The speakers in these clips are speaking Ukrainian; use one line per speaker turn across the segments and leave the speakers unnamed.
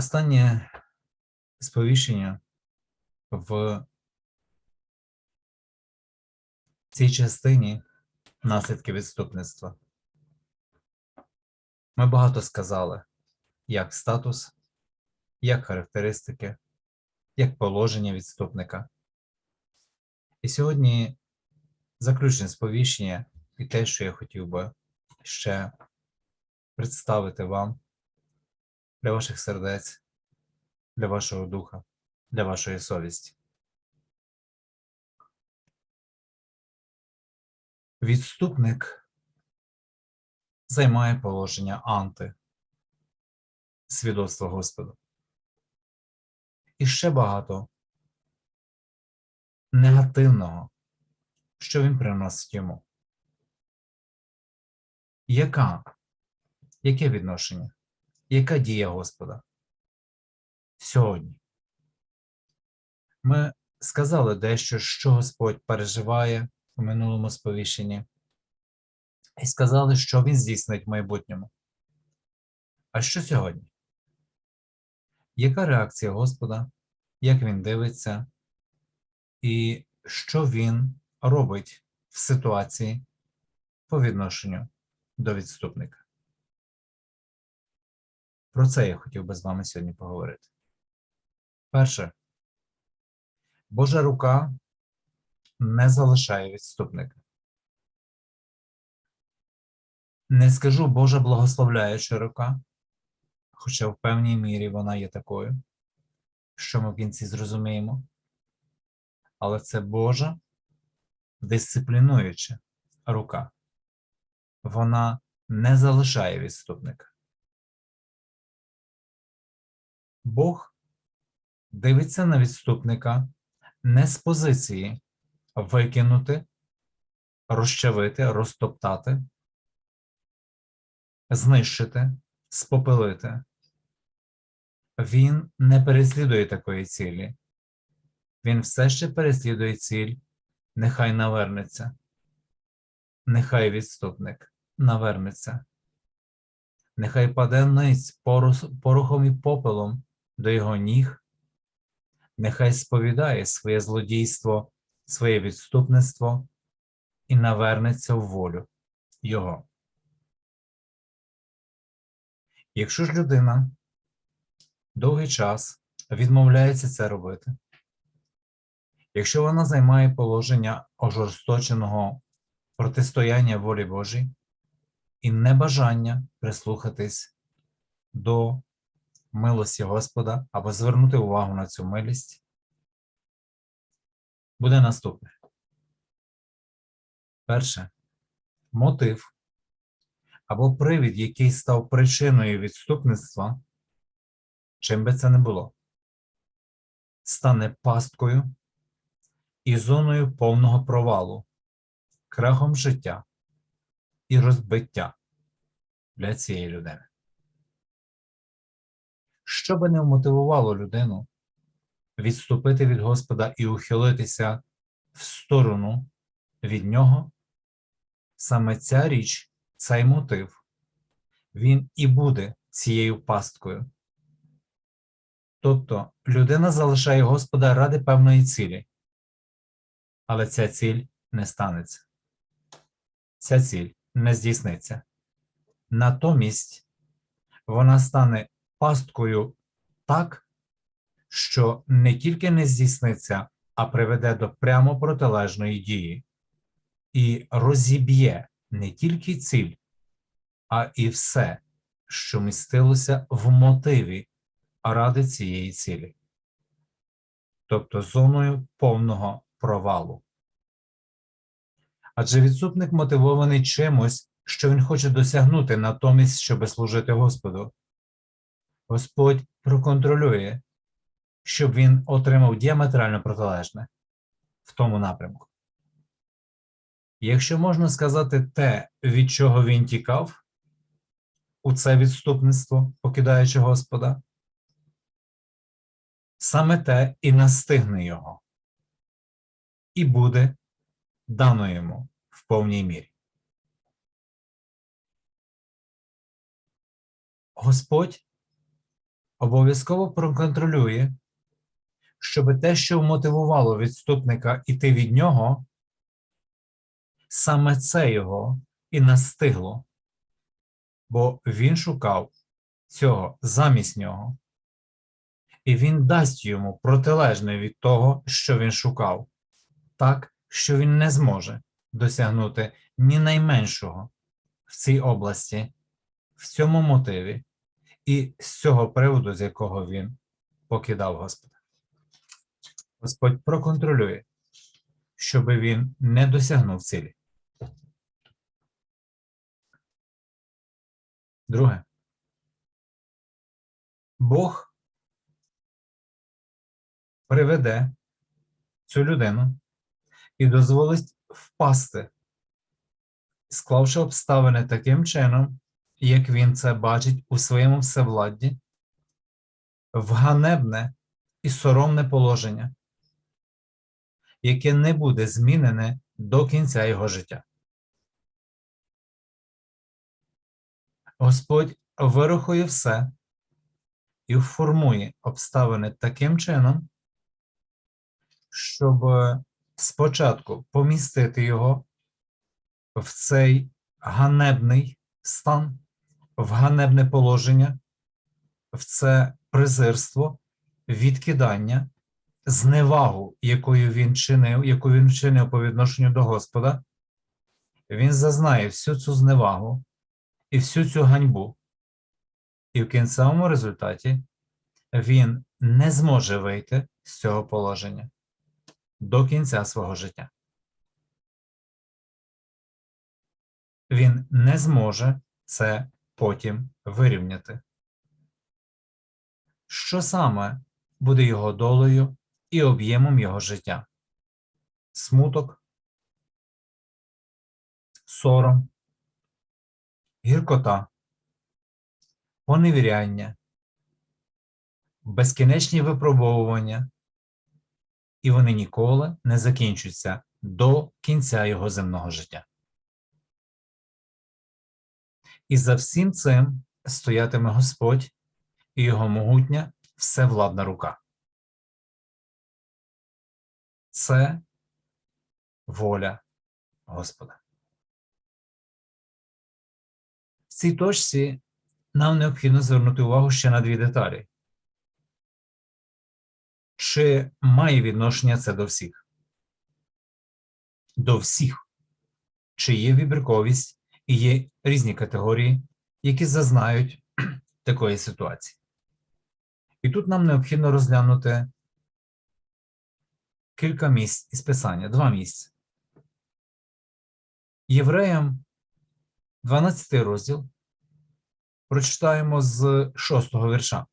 Останнє сповіщення в цій частині наслідки відступництва. Ми багато сказали, як статус, як характеристики, як положення відступника. І сьогодні заключне сповіщення і те, що я хотів би ще представити вам для ваших сердець, для вашого духа, для вашої совісті. Відступник займає положення анти свідоцтва Господа. І ще багато негативного, що він приносить йому. Яка? Яке відношення? Яка дія Господа? Сьогодні. Ми сказали дещо, що Господь переживає у минулому сповіщенні, і сказали, що Він здійснить в майбутньому. А що сьогодні? Яка реакція Господа? Як він дивиться, і що він робить в ситуації по відношенню до відступника? Про це я хотів би з вами сьогодні поговорити. Перше, Божа рука не залишає відступника. Не скажу Божа благословляюча рука, хоча в певній мірі вона є такою, що ми в кінці зрозуміємо, але це Божа дисциплінуюча рука. Вона не залишає відступника. Бог дивиться на відступника не з позиції викинути, розчавити, розтоптати, знищити, спопелити. Він не переслідує такої цілі. Він все ще переслідує ціль, нехай навернеться. Нехай відступник навернеться. Нехай паде ниць порохом і попелом до його ніг, нехай сповідає своє злодійство, своє відступництво і навернеться в волю Його. Якщо ж людина довгий час відмовляється це робити, якщо вона займає положення ожорсточеного протистояння волі Божій і небажання прислухатись до милості Господа або звернути увагу на цю милість, буде наступне. Перше, мотив або привід, який став причиною відступництва, чим би це не було, стане пасткою і зоною повного провалу, крахом життя і розбиття для цієї людини. Що би не вмотивувало людину відступити від Господа і ухилитися в сторону від нього, саме ця річ, цей мотив, він і буде цією пасткою. Тобто людина залишає Господа ради певної цілі, але ця ціль не станеться. Ця ціль не здійсниться. Натомість вона стане пасткою так, що не тільки не здійсниться, а приведе до прямо протилежної дії і розіб'є не тільки ціль, а і все, що містилося в мотиві ради цієї цілі, тобто зоною повного провалу. Адже відсутник мотивований чимось, що він хоче досягнути натомість, щоби служити Господу. Господь проконтролює, щоб він отримав діаметрально протилежне в тому напрямку. Якщо можна сказати те, від чого він тікав, у це відступництво, покидаючи Господа, саме те і настигне його, і буде дано йому в повній мірі. Господь обов'язково проконтролює, щоб те, що вмотивувало відступника іти від нього, саме це його і настигло, бо він шукав цього замість нього, і він дасть йому протилежне від того, що він шукав, так, що він не зможе досягнути ні найменшого в цій області, в цьому мотиві і з цього приводу, з якого він покидав Господа. Господь проконтролює, щоб він не досягнув цілі. Друге. Бог приведе цю людину і дозволить впасти, склавши обставини таким чином, як він це бачить у своєму всевладді, в ганебне і соромне положення, яке не буде змінене до кінця його життя. Господь вирахує все і формує обставини таким чином, щоб спочатку помістити його в цей ганебний стан, в ганебне положення, в це презирство, відкидання, зневагу, якою він чинив, яку він вчинив по відношенню до Господа, він зазнає всю цю зневагу і всю цю ганьбу. І в кінцевому результаті він не зможе вийти з цього положення до кінця свого життя. Він не зможе це потім вирівняти. Що саме буде його долею і об'ємом його життя? Смуток, сором, гіркота, поневіряння, безкінечні випробовування, і вони ніколи не закінчаться до кінця його земного життя. І за всім цим стоятиме Господь і його могутня всевладна рука. Це воля Господа. В цій точці нам необхідно звернути увагу ще на дві деталі. Чи має відношення це до всіх? До всіх. Чи є вибірковість і є різні категорії, які зазнають такої ситуації. І тут нам необхідно розглянути кілька місць із писання, два місця. Євреям 12 розділ прочитаємо з 6 вірша.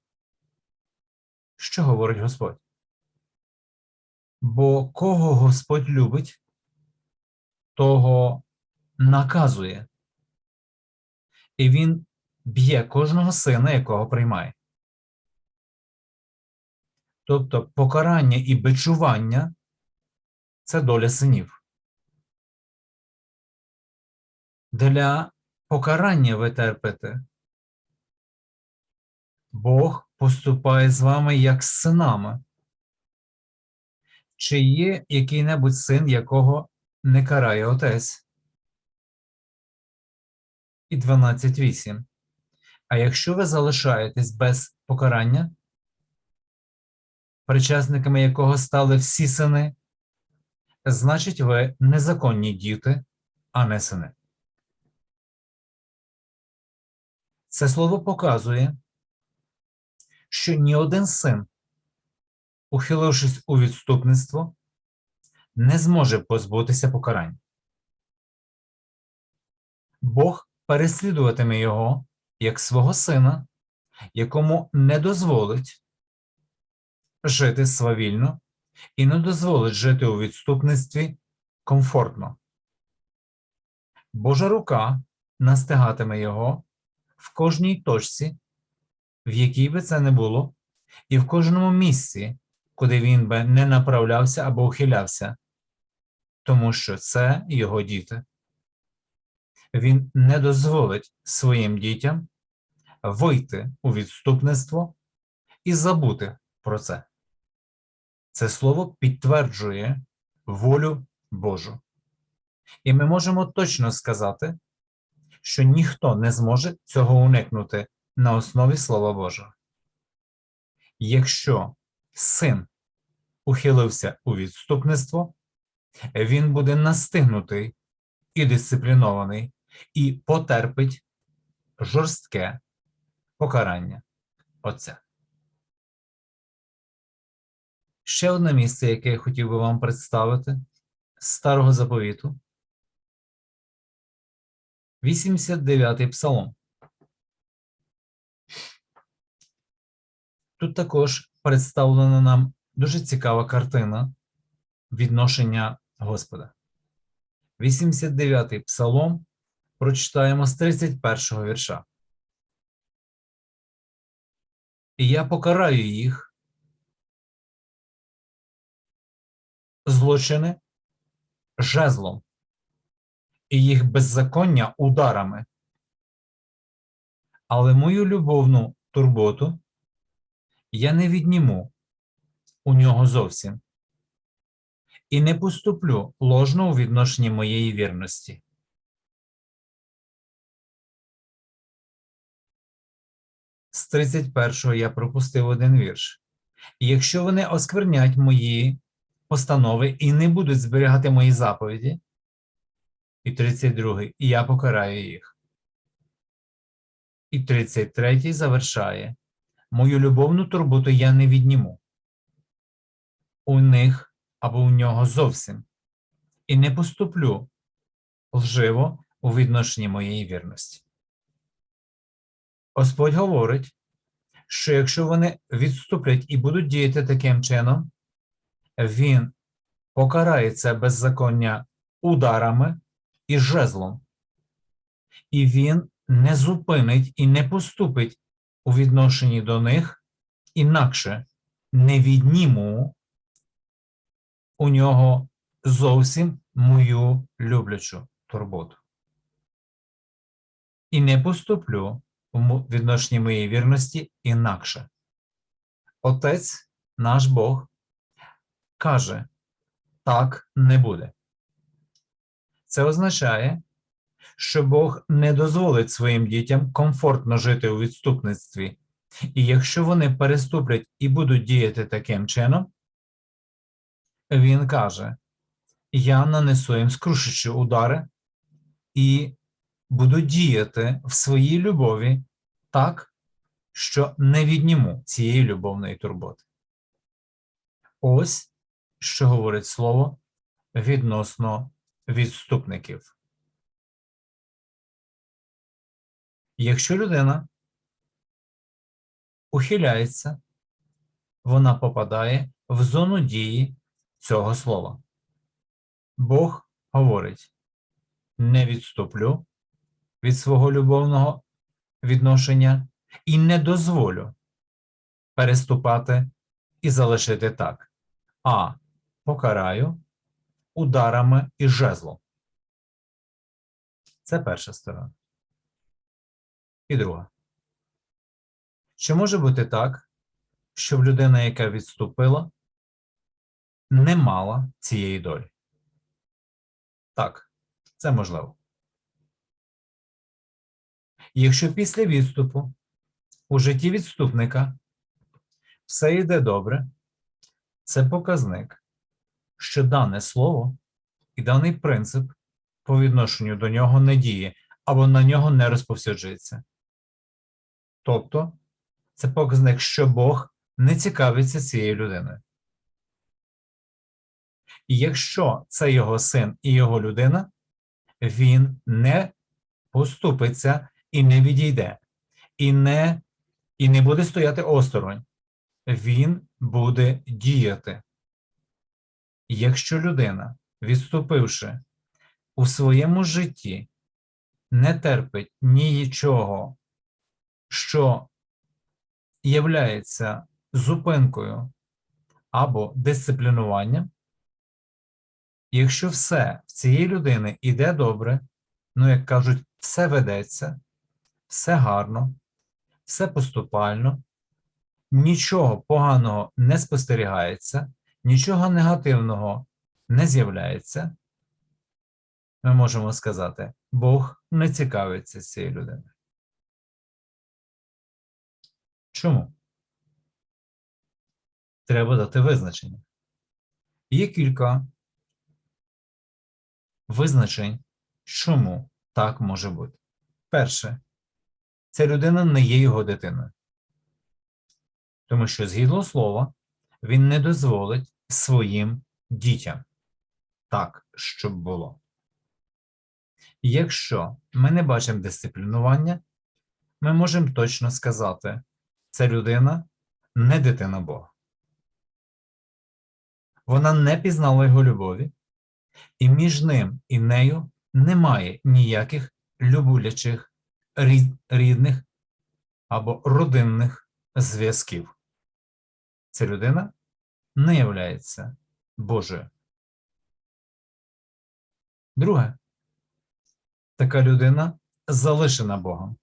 Що говорить Господь? Бо кого Господь любить, того наказує, і він б'є кожного сина, якого приймає. Тобто покарання і бичування це доля синів. Для покарання ви терпите. Бог поступає з вами як з синами. Чи є який-небудь син, якого не карає отець? І 12.8. А якщо ви залишаєтесь без покарання, причасниками якого стали всі сини, значить ви незаконні діти, а не сини. Це слово показує, що ні один син, ухилившись у відступництво, не зможе позбутися покарання. Бог переслідуватиме його як свого сина, якому не дозволить жити свавільно і не дозволить жити у відступництві комфортно. Божа рука настигатиме його в кожній точці, в якій би це не було, і в кожному місці, куди він би не направлявся або ухилявся, тому що це його діти. Він не дозволить своїм дітям вийти у відступництво і забути про це. Це слово підтверджує волю Божу. І ми можемо точно сказати, що ніхто не зможе цього уникнути на основі Слова Божого. Якщо син ухилився у відступництво, він буде настигнутий і дисциплінований, і потерпить жорстке покарання Отця. Ще одне місце, яке я хотів би вам представити з старого заповіту. 89-й псалом. Тут також представлена нам дуже цікава картина відношення Господа. 89-й псалом прочитаємо з 31-го вірша. І я покараю їх злочини жезлом і їх беззаконня ударами. Але мою любовну турботу я не відніму у нього зовсім і не поступлю ложно у відношенні моєї вірності. З 31-го я пропустив один вірш. Якщо вони осквернять мої постанови і не будуть зберігати мої заповіді, і 32-й, і я покараю їх. І 33-й завершає Мою любовну турботу я не відніму. У них або у нього зовсім, і не поступлю лживо у відношенні моєї вірності. Господь говорить, що якщо вони відступлять і будуть діяти таким чином, Він покарає це беззаконня ударами і жезлом, і він не зупинить і не поступить у відношенні до них, інакше не відніму у нього зовсім мою люблячу турботу. І не поступлю відношенні моєї вірності інакше. Отець наш Бог каже, так не буде. Це означає, що Бог не дозволить своїм дітям комфортно жити у відступництві, і якщо вони переступлять і будуть діяти таким чином, він каже: Я нанесу їм скрушичі удари і буду діяти в своїй любові так, що не відніму цієї любовної турботи. Ось що говорить слово відносно відступників. Якщо людина ухиляється, вона попадає в зону дії цього слова. Бог говорить: не відступлю від свого любовного відношення і не дозволю переступати і залишити так, а покараю ударами і жезлом. Це перша сторона. І друга. Чи може бути так, щоб людина, яка відступила, не мала цієї долі? Так, це можливо. Якщо після відступу у житті відступника все йде добре, це показник, що дане слово і даний принцип по відношенню до нього не діє або на нього не розповсюджується. Тобто, це показник, що Бог не цікавиться цією людиною. І якщо це його син і його людина, він не поступиться і не відійде, і не, і не буде стояти осторонь. Він буде діяти. Якщо людина, відступивши у своєму житті, не терпить нічого, що являється зупинкою або дисциплінуванням, якщо все в цієї людини йде добре, ну, як кажуть, все ведеться, все гарно, все поступально, нічого поганого не спостерігається, нічого негативного не з'являється, ми можемо сказати, Бог не цікавиться цією людиною. Чому? Треба дати визначення. Є кілька визначень, чому так може бути. Перше, ця людина не є його дитиною. Тому що, згідно слова, він не дозволить своїм дітям так, щоб було. Якщо ми не бачимо дисциплінування, ми можемо точно сказати, ця людина не дитина Бога. Вона не пізнала його любові, і між ним і нею немає ніяких люблячих рід- рідних або родинних зв'язків. Ця людина не являється Божою. Друге, така людина залишена Богом,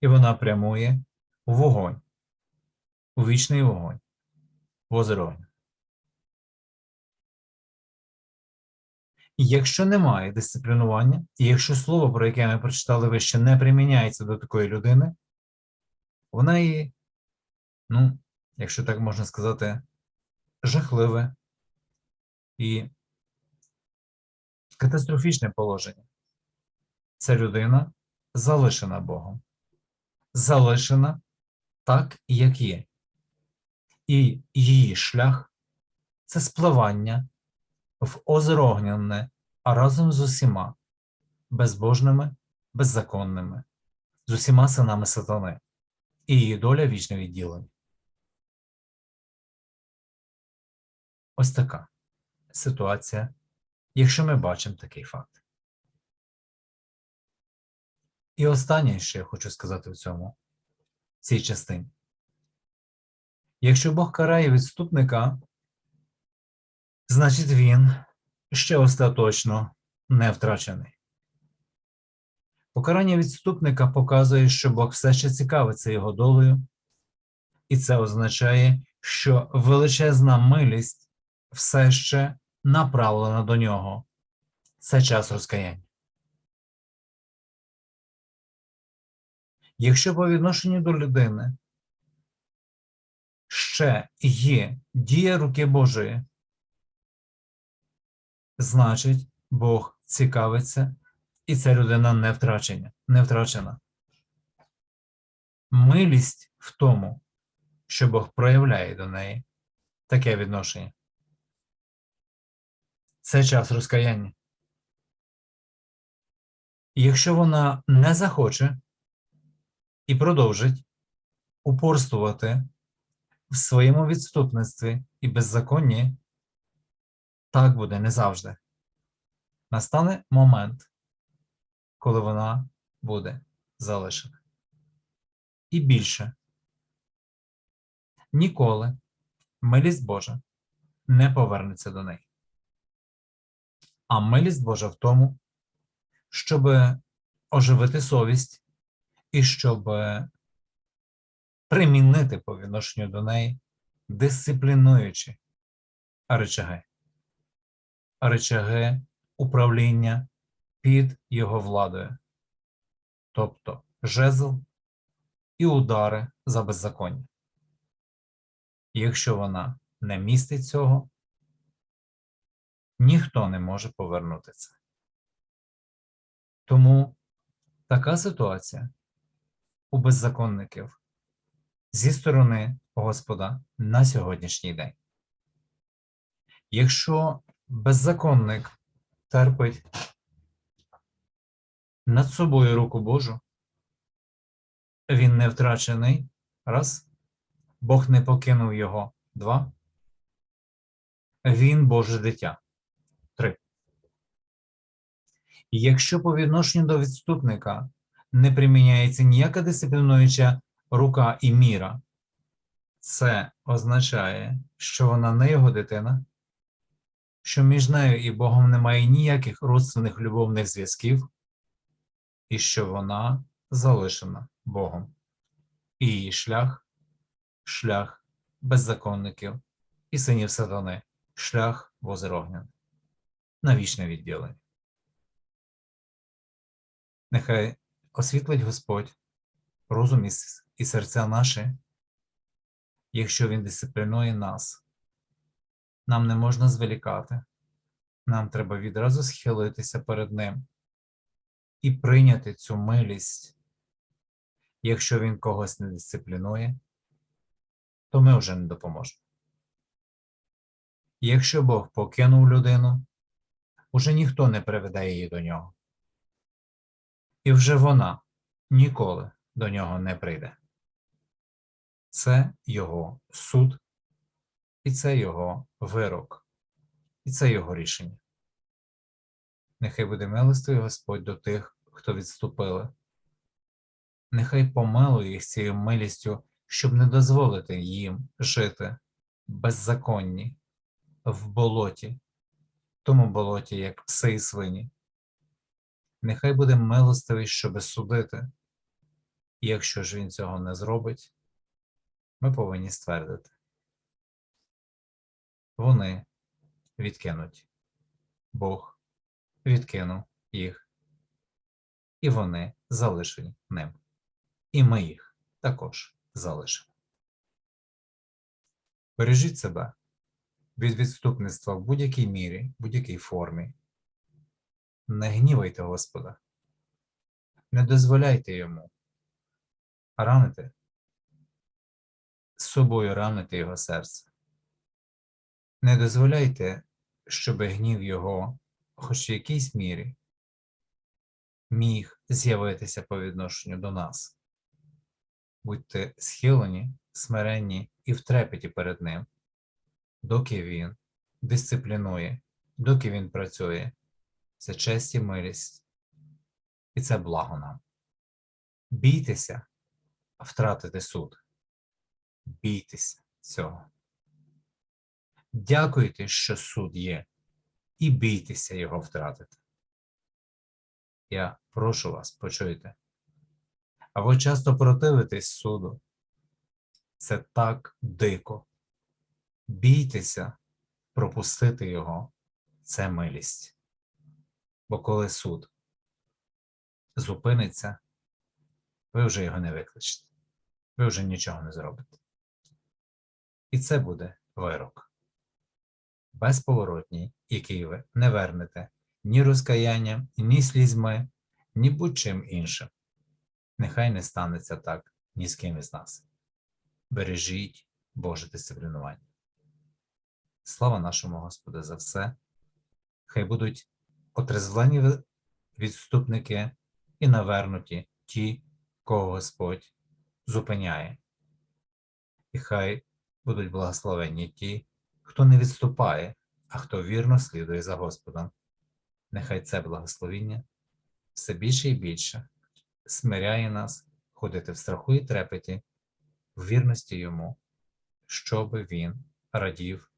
і вона прямує у вогонь, у вічний вогонь, в озеро. Якщо немає дисциплінування, і якщо слово, про яке ми прочитали вище, не приміняється до такої людини, вона її, ну, якщо так можна сказати, жахливе і катастрофічне положення. Ця людина залишена Богом, залишена так, як є. І її шлях це спливання в озеро огняне, а разом з усіма безбожними, беззаконними, з усіма синами сатани, і її доля вічне відділення. Ось така ситуація, якщо ми бачимо такий факт. І останнє, що я хочу сказати в цьому, в цій частині. Якщо Бог карає відступника, значить він ще остаточно не втрачений. Покарання відступника показує, що Бог все ще цікавиться його долею, і це означає, що величезна милість все ще направлена до нього. Це час розкаяння. Якщо по відношенню до людини ще є дія руки Божої, значить, Бог цікавиться, і ця людина не втрачена. Не втрачена. Милість в тому, що Бог проявляє до неї таке відношення. Це час розкаяння. Якщо вона не захоче і продовжить упорствувати в своєму відступництві і беззаконні, так буде не завжди. Настане момент, коли вона буде залишена. І більше ніколи милість Божа не повернеться до неї. А милість Божа в тому, щоб оживити совість і щоб примінити по відношенню до неї дисциплінуючі речаги, речаги управління під його владою, тобто жезл і удари за беззаконня. Якщо вона не містить цього, ніхто не може повернути це. Тому така ситуація у беззаконників зі сторони Господа на сьогоднішній день. Якщо беззаконник терпить над собою руку Божу, він не втрачений. Раз. Бог не покинув його. Два. Він Боже дитя. Три. Якщо по відношенню до відступника не приміняється ніяка дисциплінуюча рука і міра, це означає, що вона не його дитина, що між нею і Богом немає ніяких родственних любовних зв'язків, і що вона залишена Богом, і її шлях шлях беззаконників і синів сатани, шлях в на вічне відділення. Нехай освітлить Господь розум і серця наші, якщо Він дисциплінує нас. Нам не можна звелікати, нам треба відразу схилитися перед Ним і прийняти цю милість. Якщо Він когось не дисциплінує, то ми вже не допоможемо. Якщо Бог покинув людину, уже ніхто не приведе її до нього. І вже вона ніколи до нього не прийде. Це його суд, і це його вирок, і це його рішення. Нехай буде милостивий Господь до тих, хто відступили. Нехай помилує їх цією милістю, щоб не дозволити їм жити беззаконні в болоті, тому болоті, як пси і свині. Нехай буде милостивий, щоби судити. І якщо ж він цього не зробить, ми повинні ствердити. Вони відкинуть. Бог відкинув їх, і вони залишені ним. І ми їх також залишимо. Бережіть себе від відступництва в будь-якій мірі, будь-якій формі. Не гнівайте Господа, не дозволяйте йому ранити з собою ранити його серце. Не дозволяйте, щоб гнів його, хоч в якійсь мірі, міг з'явитися по відношенню до нас. Будьте схилені, смиренні і в трепеті перед ним, доки він дисциплінує, доки він працює. Це честь і милість, і це благо нам. Бійтеся втратити суд. Бійтеся цього. Дякуйте, що суд є, і бійтеся його втратити. Я прошу вас, почуйте. А ви часто противитесь суду. Це так дико. Бійтеся пропустити його це милість. Бо коли суд зупиниться, ви вже його не викличете, ви вже нічого не зробите. І це буде вирок. Безповоротній, який ви не вернете ні розкаянням, ні слізьми, ні будь-чим іншим. Нехай не станеться так ні з ким із нас. Бережіть Боже дисциплінування. Слава нашому Господу за все. Хай будуть отрезвлені відступники і навернуті ті, кого Господь зупиняє. І хай будуть благословені ті, хто не відступає, а хто вірно слідує за Господом. Нехай це благословіння все більше і більше смиряє нас ходити в страху і трепеті, в вірності йому, щоби він радів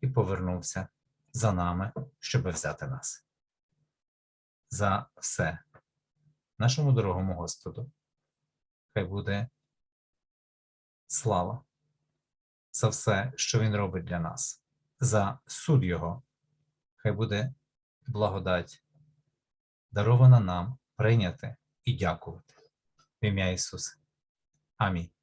і повернувся за нами, щоби взяти нас. За все нашому дорогому Господу. Хай буде слава за все, що Він робить для нас, за суд Його. Хай буде благодать, дарована нам прийняти і дякувати в ім'я Ісуса. Амінь.